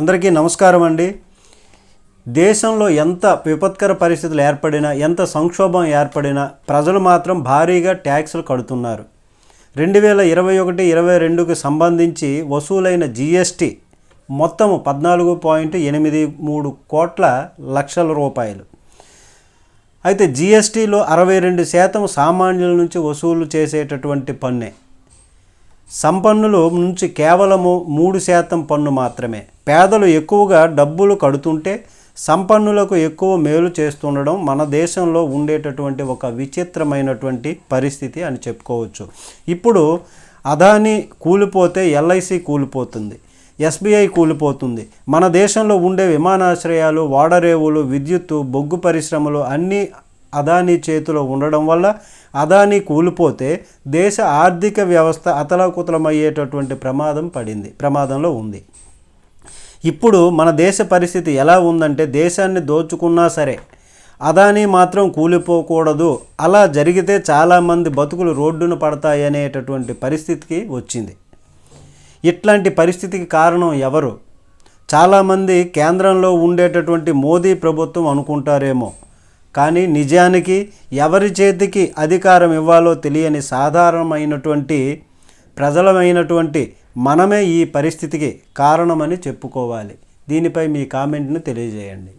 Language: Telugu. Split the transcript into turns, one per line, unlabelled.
అందరికీ నమస్కారం అండి. దేశంలో ఎంత విపత్కర పరిస్థితులు ఏర్పడినా ఎంత సంక్షోభం ఏర్పడినా ప్రజలు మాత్రం భారీగా ట్యాక్సులు కడుతున్నారు. రెండు వేల ఇరవై ఒకటి ఇరవై రెండుకు సంబంధించి వసూలైన జిఎస్టి మొత్తము పద్నాలుగు పాయింట్ ఎనిమిది మూడు కోట్ల లక్షల రూపాయలు. అయితే జిఎస్టీలో అరవై రెండు శాతం సామాన్యుల నుంచి వసూలు చేసేటటువంటి పన్నే. సంపన్నుల నుంచి కేవలము మూడు శాతం పన్ను మాత్రమే. పేదలు ఎక్కువగా డబ్బులు కడుతుంటే సంపన్నులకు ఎక్కువ మేలు చేస్తుండడం మన దేశంలో ఉండేటటువంటి ఒక విచిత్రమైనటువంటి పరిస్థితి అని చెప్పుకోవచ్చు. ఇప్పుడు అదాని కూలిపోతే ఎల్ఐసి కూలిపోతుంది ఎస్బీఐ కూలిపోతుంది. మన దేశంలో ఉండే విమానాశ్రయాలు వాడరేవులు విద్యుత్తు బొగ్గు పరిశ్రమలు అన్నీ అదానీ చేతిలో ఉండడం వల్ల అదానీ కూలిపోతే దేశ ఆర్థిక వ్యవస్థ అతలాకుతలమయ్యేటటువంటి ప్రమాదం పడింది ప్రమాదంలో ఉంది. ఇప్పుడు మన దేశ పరిస్థితి ఎలా ఉందంటే దేశాన్ని దోచుకున్నా సరే అదానీ మాత్రం కూలిపోకూడదు. అలా జరిగితే చాలామంది బతుకులు రోడ్డున పడతాయనేటటువంటి పరిస్థితికి వచ్చింది. ఇట్లాంటి పరిస్థితికి కారణం ఎవరు? చాలామంది కేంద్రంలో ఉండేటటువంటి మోదీ ప్రభుత్వం అనుకుంటారేమో. కానీ నిజానికి ఎవరి చేతికి అధికారం ఇవ్వాలో తెలియని సాధారణమైనటువంటి ప్రజలమైనటువంటి మనమే ఈ పరిస్థితికి కారణమని చెప్పుకోవాలి. దీనిపై మీ కామెంట్ను తెలియజేయండి.